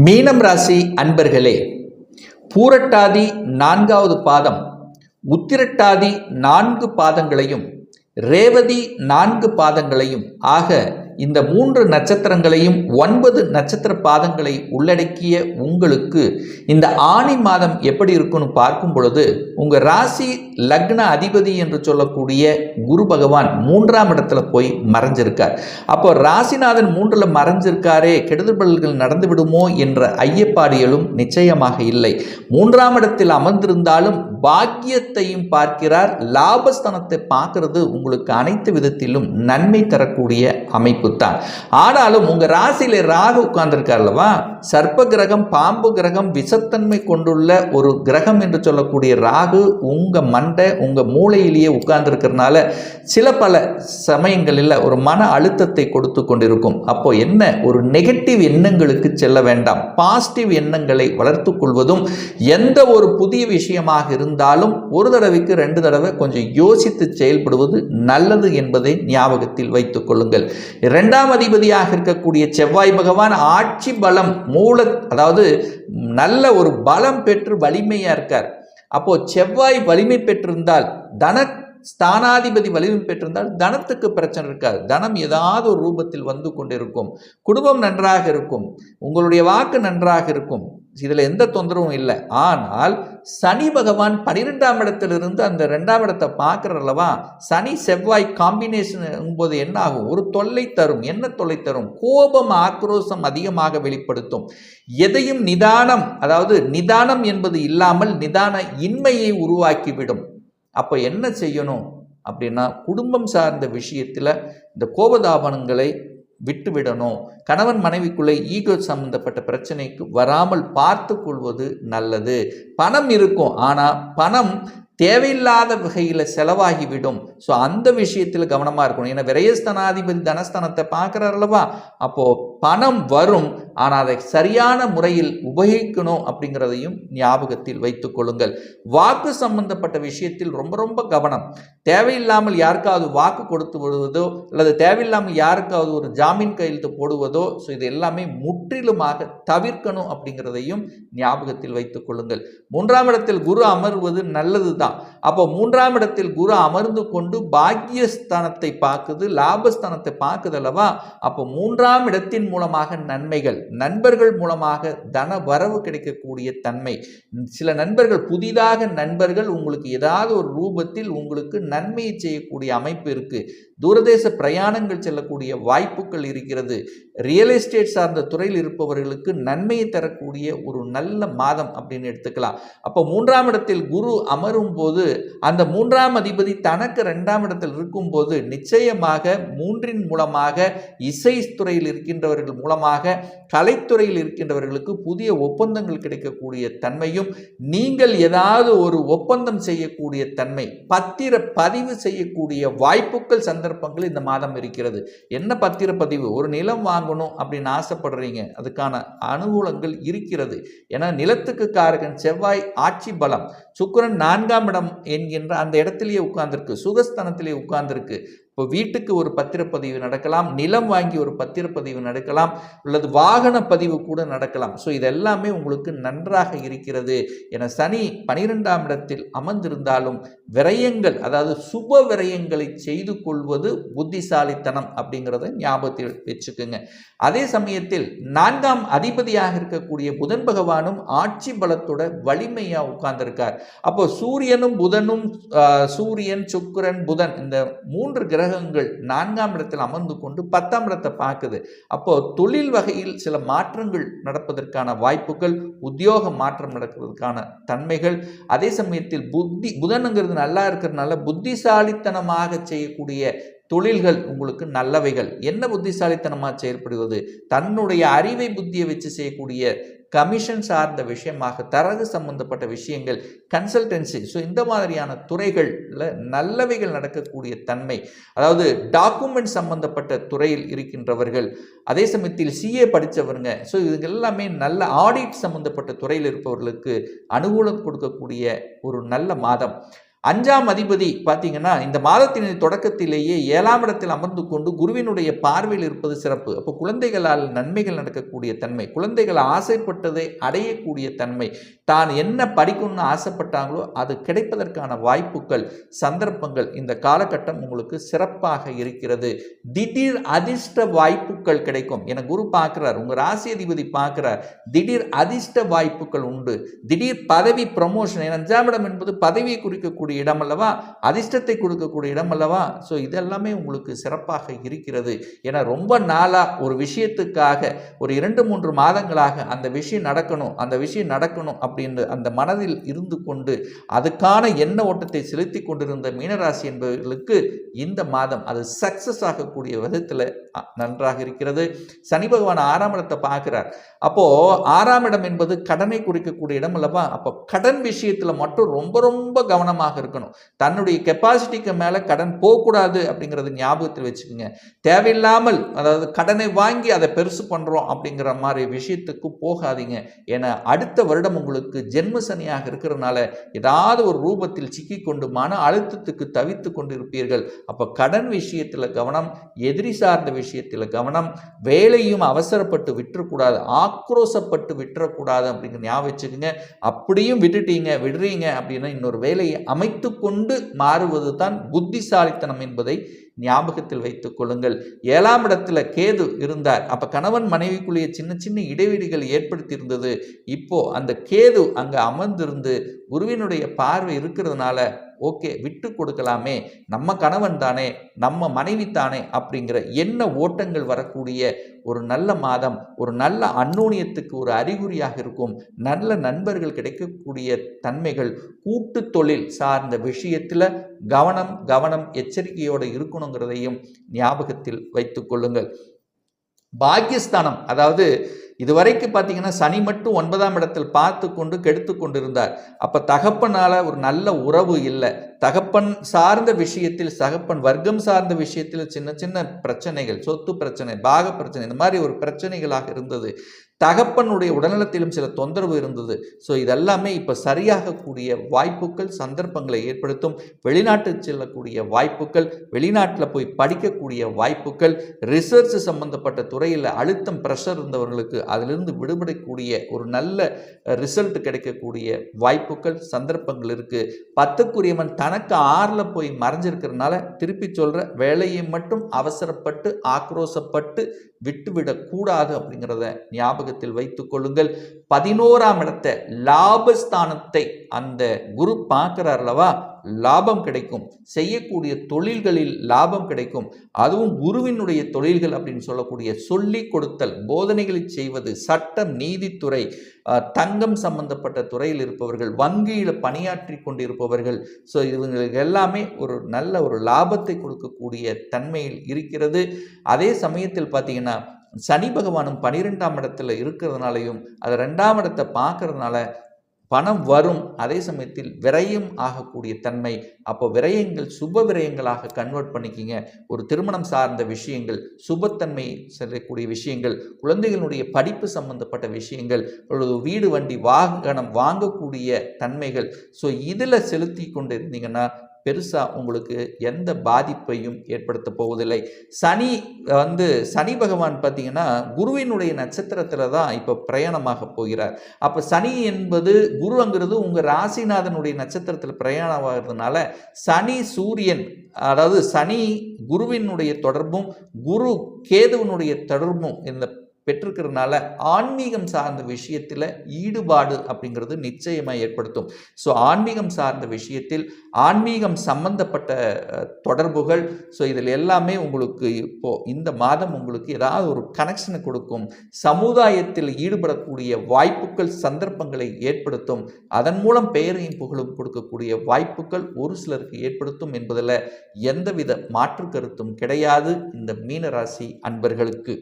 மீனம் ராசி அன்பர்களே பூரட்டாதி நான்காவது பாதம் உத்திரட்டாதி நான்கு பாதங்களையும் ரேவதி நான்கு பாதங்களையும் ஆக இந்த மூன்று நட்சத்திரங்களையும் ஒன்பது நட்சத்திர பாதங்களை உள்ளடக்கிய உங்களுக்கு இந்த ஆணி மாதம் எப்படி இருக்குன்னு பார்க்கும் பொழுது உங்கள் ராசி லக்ன அதிபதி என்று சொல்லக்கூடிய குரு பகவான் மூன்றாம் இடத்துல போய் மறைஞ்சிருக்கார். அப்போ ராசிநாதன் மூன்றில் மறைஞ்சிருக்காரே கெடுதல் நடந்துவிடுமோ நடந்து விடுமோ என்ற ஐயப்பாடிகளும் நிச்சயமாக இல்லை. மூன்றாம் இடத்தில் அமர்ந்திருந்தாலும் பாக்கியத்தையும் பார்க்கிறார். லாபஸ்தானத்தை பார்க்கிறது உங்களுக்கு அனைத்து விதத்திலும் நன்மை தரக்கூடிய அமைப்பு தான் ஆனாலும் உங்க ராசியில ராகு உட்கார்ந்திருக்கார் அல்லவா சர்ப்ப கிரகம் பாம்பு கிரகம் விஷத்தன்மை கொண்டுள்ள ஒரு கிரகம் என்று சொல்லக்கூடிய ராகு உங்க மண்டை உங்க மூளையிலேயே உட்கார்ந்துருக்கிறதுனால சில பல சமயங்களில் ஒரு மன அழுத்தத்தை கொடுத்து கொண்டிருக்கும். அப்போ என்ன? ஒரு நெகட்டிவ் எண்ணங்களுக்கு செல்ல வேண்டாம். பாசிட்டிவ் எண்ணங்களை வளர்த்து கொள்வதும் எந்த ஒரு புதிய விஷயமாக இருந்தாலும் ஒரு தடவைக்கு ரெண்டு தடவை கொஞ்சம் யோசித்து செயல்படுவது நல்லது என்பதை ஞாபகத்தில் வைத்துக் கொள்ளுங்கள். இரண்டாம் அதிபதியாக இருக்கக்கூடிய செவ்வாய் பகவான் ஆட்சி பலம் மூல அதாவது நல்ல ஒரு பலம் பெற்று வலிமையாக இருக்கார். அப்போ செவ்வாய் வலிமை பெற்றிருந்தால் தன ஸ்தானாதிபதி வலிமை பெற்றிருந்தால் தனத்துக்கு பிரச்சனை இருக்காது. தனம் ஏதாவது ஒரு ரூபத்தில் வந்து கொண்டிருக்கும். குடும்பம் நன்றாக இருக்கும். உங்களுடைய வாக்கு நன்றாக இருக்கும். இதில் எந்த தொந்தரவும் இல்லை. ஆனால் சனி பகவான் பனிரெண்டாம் இடத்திலிருந்து அந்த ரெண்டாம் இடத்தை பார்க்குறல்லவா சனி செவ்வாய் காம்பினேஷன் போது என்ன ஆகும்? ஒரு தொல்லை தரும். என்ன தொல்லை தரும்? கோபம் ஆக்ரோஷம் அதிகமாக வெளிப்படுத்தும். எதையும் நிதானம் அதாவது நிதானம் என்பது இல்லாமல் நிதான இன்மையை உருவாக்கிவிடும். அப்போ என்ன செய்யணும்? அப்படின்னா குடும்பம் சார்ந்த விஷயத்தில் இந்த கோபதாபனங்களை விட்டு விடணும் கணவன் மனைவிக்குள்ளே ஈகோ சம்பந்தப்பட்ட பிரச்சனைக்கு வராமல் பார்த்து கொள்வது நல்லது. பணம் இருக்கும். ஆனால் பணம் தேவையில்லாத வகையில் செலவாகிவிடும். ஸோ அந்த விஷயத்தில் கவனமாக இருக்கணும். ஏன்னா விரயஸ்தனாதிபதி தனஸ்தானத்தை பார்க்குறாரு அல்லவா? அப்போது பணம் வரும் ஆனால் அதை சரியான முறையில் உபயோகிக்கணும் அப்படிங்கிறதையும் ஞாபகத்தில் வைத்துக் கொள்ளுங்கள். வாக்கு சம்பந்தப்பட்ட விஷயத்தில் ரொம்ப ரொம்ப கவனம். தேவையில்லாமல் யாருக்காவது வாக்கு கொடுத்து விடுவதோ அல்லது தேவையில்லாமல் யாருக்காவது ஒரு ஜாமீன் கையெழுத்து போடுவதோ ஸோ இது எல்லாமே முற்றிலுமாக தவிர்க்கணும் அப்படிங்கிறதையும் ஞாபகத்தில் வைத்துக் கொள்ளுங்கள். மூன்றாம் இடத்தில் குரு அமர்வது நல்லது தான் அப்போ மூன்றாம் இடத்தில் குரு அமர்ந்து கொண்டு பாக்கியஸ்தானத்தை பார்க்குது லாபஸ்தானத்தை பார்க்குது அல்லவா? அப்போ மூன்றாம் இடத்தின் மூலமாக நன்மைகள் நண்பர்கள் மூலமாக தன வரவு கிடைக்கக்கூடிய தன்மை. சில நண்பர்கள் புதிதாக நண்பர்கள் உங்களுக்கு ஏதாவது ஒரு ரூபத்தில் உங்களுக்கு நன்மையை செய்யக்கூடிய அமைப்பு இருக்குது தூரதேச பிரயாணங்கள் செல்லக்கூடிய வாய்ப்புகள் இருக்கிறது. ரியல் எஸ்டேட் சார்ந்த துறையில் இருப்பவர்களுக்கு நன்மையை தரக்கூடிய ஒரு நல்ல மாதம் அப்படின்னு எடுத்துக்கலாம். அப்போ மூன்றாம் இடத்தில் குரு அமரும் போது அந்த மூன்றாம் அதிபதி தனக்கு ரெண்டாம் இடத்தில் இருக்கும்போது நிச்சயமாக மூன்றின் மூலமாக இசை துறையில் இருக்கின்றவர்கள் மூலமாக கலைத்துறையில் இருக்கின்றவர்களுக்கு புதிய ஒப்பந்தங்கள் கிடைக்கக்கூடிய தன்மையும் நீங்கள் ஏதாவது ஒரு ஒப்பந்தம் செய்யக்கூடிய தன்மை பத்திர பதிவு செய்யக்கூடிய வாய்ப்புகள் சந்தர்ப்பங்கள் இந்த மாதம் இருக்கிறது. என்ன பத்திர பதிவு? ஒரு நிலம் வாங்கணும் அப்படின்னு ஆசைப்படுறீங்க. அதுக்கான அனுகூலங்கள் இருக்கிறது. ஏன்னா நிலத்துக்கு காரகன் செவ்வாய் ஆட்சி பலம். சுக்கிரன் நான்காம் இடம் என்கின்ற அந்த இடத்திலேயே உட்கார்ந்துருக்கு. சுகஸ்தானத்திலே உட்கார்ந்துருக்கு. இப்போ வீட்டுக்கு ஒரு பத்திரப்பதிவு நடக்கலாம் நிலம் வாங்கி ஒரு பத்திரப்பதிவு நடக்கலாம் அல்லது வாகன பதிவு கூட நடக்கலாம். ஸோ இதெல்லாமே உங்களுக்கு நன்றாக இருக்கிறது. என சனி பனிரெண்டாம் இடத்தில் அமர்ந்திருந்தாலும் விரயங்கள் அதாவது சுப விரயங்களை செய்து கொள்வது புத்திசாலித்தனம் அப்படிங்கிறத ஞாபகத்தில் வச்சுக்கோங்க. அதே சமயத்தில் நான்காம் அதிபதியாக இருக்கக்கூடிய புதன் பகவானும் ஆட்சி பலத்தோட வலிமையாக உட்கார்ந்துருக்கார். அப்போ சூரியனும் புதனும் சூரியன் சுக்கரன் புதன் இந்த மூன்று கிரகங்கள் நான்காம் இடத்தில் அமர்ந்து கொண்டு பத்தாம் இடத்தை பார்க்குது. அப்போ தொழில் வகையில் சில மாற்றங்கள் நடப்பதற்கான வாய்ப்புகள் உத்தியோக மாற்றம் நடக்கிறதுக்கான தன்மைகள் அதே சமயத்தில் புத்தி புதனுங்கிறது நல்லா இருக்கிறதுனால புத்திசாலித்தனமாக செய்யக்கூடிய தொழில்கள் உங்களுக்கு நல்லவைகள். என்ன புத்திசாலித்தனமாக செயற்படுவது? தன்னுடைய அறிவை புத்தியை வச்சு செய்யக்கூடிய கமிஷன் சார்ந்த விஷயமாக தரகு சம்பந்தப்பட்ட விஷயங்கள் கன்சல்டன்சி ஸோ இந்த மாதிரியான துறைகளில் நல்லவைகள் நடக்கக்கூடிய தன்மை. அதாவது டாக்குமெண்ட் சம்பந்தப்பட்ட துறையில் இருக்கின்றவர்கள் அதே சமயத்தில் சிஏ படித்தவருங்க ஸோ இது எல்லாமே நல்ல ஆடிட் சம்பந்தப்பட்ட துறையில் இருப்பவர்களுக்கு அனுகூலம் கொடுக்கக்கூடிய ஒரு நல்ல மாதம். அஞ்சாம் அதிபதி பார்த்தீங்கன்னா இந்த மாதத்தின் தொடக்கத்திலேயே ஏழாம் இடத்தில் அமர்ந்து கொண்டு குருவினுடைய பார்வையில் இருப்பது சிறப்பு. அப்போ குழந்தைகளால் நன்மைகள் நடக்கக்கூடிய தன்மை குழந்தைகள் ஆசைப்பட்டதை அடையக்கூடிய தன்மை தான் என்ன படிக்கணும்னு ஆசைப்பட்டாங்களோ அது கிடைப்பதற்கான வாய்ப்புகள் சந்தர்ப்பங்கள் இந்த காலகட்டம் உங்களுக்கு சிறப்பாக இருக்கிறது. திடீர் அதிர்ஷ்ட வாய்ப்புகள் கிடைக்கும். என குரு பார்க்கிறார் உங்கள் ராசி அதிபதி பார்க்கிறார் திடீர் அதிர்ஷ்ட வாய்ப்புகள் உண்டு. திடீர் பதவி ப்ரமோஷன் அஞ்சாம் இடம் என்பது பதவியை குறிக்கக்கூடிய இடம் அல்லவா? அதிர்ஷ்டத்தை கொடுக்கக்கூடிய இடம் அல்லவா? ஸோ இதெல்லாமே உங்களுக்கு சிறப்பாக இருக்கிறது. ஏன்னா ரொம்ப நாளாக ஒரு விஷயத்துக்காக ஒரு இரண்டு மூன்று மாதங்களாக அந்த விஷயம் நடக்கணும் அந்த விஷயம் நடக்கணும் அப்படின்னு அந்த மனதில் இருந்து கொண்டு அதுக்கான எண்ண ஓட்டத்தை செலுத்தி கொண்டிருந்த மீனராசி என்பவர்களுக்கு இந்த மாதம் அது சக்ஸஸ் ஆகக்கூடிய விதத்தில் நன்றாக இருக்கிறது. சனி பகவான் ஆறாம் இடத்தை பார்க்கிறார். அப்போ ஆறாம் இடம் என்பது கடனை குறிக்கக்கூடிய இடம் அல்லவா? அப்போ கடன் விஷயத்துல மட்டும் ரொம்ப ரொம்ப கவனமாக இருக்கணும். தன்னுடைய கெப்பாசிட்டிக்கு மேலே கடன் போகக்கூடாது அப்படிங்கிறது ஞாபகத்தில் வச்சுக்கோங்க. தேவையில்லாமல் அதாவது கடனை வாங்கி அதை பெருசு பண்ணுறோம் அப்படிங்கிற மாதிரி விஷயத்துக்கு போகாதீங்க. ஏன்னா அடுத்த வருடம் உங்களுக்கு ஜென்ம சனியாக இருக்கிறதுனால ஏதாவது ஒரு ரூபத்தில் சிக்கி கொண்டு மன அழுத்தத்துக்கு தவித்து கொண்டு இருப்பீர்கள் அப்போ கடன் விஷயத்தில் கவனம் எதிரி சார்ந்த விஷயத்தில் கவனம் வேலையும் அவசரப்பட்டு விட்டுறக்கூடாது ஆக்ரோசப்பட்டு விட்டுறக்கூடாது அப்படிங்கிற ஞாபகம் வச்சுக்கோங்க. அப்படியும் விட்டுட்டீங்க விடுறீங்க அப்படின்னா இன்னொரு வேலையை அமைத்து கொண்டு மாறுவது தான் புத்திசாலித்தனம் என்பதை ஞாபகத்தில் வைத்துக் கொள்ளுங்கள். ஏழாம் இடத்துல கேது இருந்தார். அப்ப கணவன் மனைவிக்குள்ளேயே சின்ன சின்ன இடைவெளிகள் ஏற்படுத்தி இருந்தது இப்போ அந்த கேது அங்க அமர்ந்திருந்து குருவினுடைய பார்வை இருக்கிறதுனால ஓகே விட்டு கொடுக்கலாமே. நம்ம கணவன் தானே நம்ம மனைவி தானே அப்படிங்கிற என்ன ஓட்டங்கள் வரக்கூடிய ஒரு நல்ல மாதம் ஒரு நல்ல அந்நோனியத்துக்கு ஒரு அறிகுறியாக இருக்கும். நல்ல நண்பர்கள் கிடைக்கக்கூடிய தன்மைகள் கூட்டு தொழில் சார்ந்த விஷயத்தில் கவனம் கவனம் எச்சரிக்கையோடு இருக்கணுங்கிறதையும் ஞாபகத்தில் வைத்துக்கொள்ளுங்கள் பாக்கியஸ்தானம் அதாவது இதுவரைக்கும் பார்த்தீங்கன்னா சனி மட்டும் ஒன்பதாம் இடத்தில் பார்த்து கொண்டு கெடுத்து கொண்டிருந்தார். அப்போ தகப்பனால் ஒரு நல்ல உறவு இல்லை. தகப்பன் சார்ந்த விஷயத்தில் தகப்பன் வர்க்கம் சார்ந்த விஷயத்தில் சின்ன சின்ன பிரச்சனைகள் சொத்து பிரச்சனை பாக பிரச்சனை இந்த மாதிரி ஒரு பிரச்சனைகளாக இருந்தது. தகப்பனுடைய உடல்நலத்திலும் சில தொந்தரவு இருந்தது. ஸோ இதெல்லாமே இப்போ சரியாகக்கூடிய வாய்ப்புகள் சந்தர்ப்பங்களை ஏற்படுத்தும். வெளிநாட்டு செல்லக்கூடிய வாய்ப்புகள் வெளிநாட்டில் போய் படிக்கக்கூடிய வாய்ப்புகள் ரிசர்ச் சம்பந்தப்பட்ட துறையில் அழுத்தம் ப்ரெஷர் இருந்தவர்களுக்கு அதிலிருந்து விடுபடக்கூடிய ஒரு நல்ல ரிசல்ட் கிடைக்கக்கூடிய வாய்ப்புகள் சந்தர்ப்பங்கள் இருக்குது பத்துக்குரியவன் தனக்கு ஆறில் போய் மறைஞ்சிருக்கிறதுனால திருப்பி சொல்கிற வேலையை மட்டும் அவசரப்பட்டு ஆக்ரோசப்பட்டு விட்டுவிடக்கூடாது அப்படிங்கிறத ஞாபகத்தில் வைத்துக் கொள்ளுங்கள். பதினோராம் இடத்தை லாபஸ்தானத்தை அந்த குரு பார்க்கிறார் அல்லவா? லாபம் கிடைக்கும். செய்யக்கூடிய தொழில்களில் லாபம் கிடைக்கும். அதுவும் குருவினுடைய தொழில்கள் அப்படின்னு சொல்லக்கூடிய சொல்லி கொடுத்தல் போதனைகளை செய்வது சட்டம் நீதித்துறை தங்கம் சம்பந்தப்பட்ட துறையில் இருப்பவர்கள் வங்கியில் பணியாற்றி கொண்டிருப்பவர்கள் ஸோ இவங்களுக்கு எல்லாமே ஒரு நல்ல ஒரு லாபத்தை கொடுக்கக்கூடிய தன்மையில் இருக்கிறது. அதே சமயத்தில் பார்த்தீங்கன்னா சனி பகவானும் பனிரெண்டாம் இடத்துல இருக்கிறதுனாலையும் அது ரெண்டாம் இடத்தை பார்க்கறதுனால பணம் வரும் அதே சமயத்தில் விரயம் ஆகக்கூடிய தன்மை. அப்போ விரயங்கள் சுப விரயங்களாக கன்வெர்ட் பண்ணிக்கிங்க. ஒரு திருமணம் சார்ந்த விஷயங்கள் சுபத்தன்மை செல்லக்கூடிய விஷயங்கள் குழந்தைகளுடைய படிப்பு சம்பந்தப்பட்ட விஷயங்கள் அல்லது வீடு வண்டி வாகனம் வாங்கக்கூடிய தன்மைகள். ஸோ இதில் செலுத்தி கொண்டு இருந்தீங்கன்னா பெருசாக உங்களுக்கு எந்த பாதிப்பையும் ஏற்படுத்த போவதில்லை. சனி வந்து சனி பகவான் பார்த்தீங்கன்னா குருவினுடைய நட்சத்திரத்தில் தான் இப்போ பிரயாணமாக போகிறார். அப்போ சனி என்பது குருங்கிறது உங்கள் ராசிநாதனுடைய நட்சத்திரத்தில் பிரயாணமாகிறதுனால சனி சூரியன் அதாவது சனி குருவினுடைய தொடர்பும் குரு கேதுவனுடைய தொடர்பும் இந்த பெற்றிருக்கிறதுனால ஆன்மீகம் சார்ந்த விஷயத்தில் ஈடுபாடு அப்படிங்கிறது நிச்சயமாக ஏற்படுத்தும். ஸோ ஆன்மீகம் சார்ந்த விஷயத்தில் ஆன்மீகம் சம்பந்தப்பட்ட தொடர்புகள் ஸோ இதில் எல்லாமே உங்களுக்கு இப்போ இந்த மாதம் உங்களுக்கு ஏதாவது ஒரு கனெக்ஷனை கொடுக்கும். சமுதாயத்தில் ஈடுபடக்கூடிய வாய்ப்புகள் சந்தர்ப்பங்களை ஏற்படுத்தும். அதன் மூலம் பெயரையும் புகழும் கொடுக்கக்கூடிய வாய்ப்புகள் ஒரு சிலருக்கு ஏற்படுத்தும் என்பதில் எந்தவித மாற்று கருத்தும் கிடையாது. இந்த மீனராசி அன்பர்களுக்கு.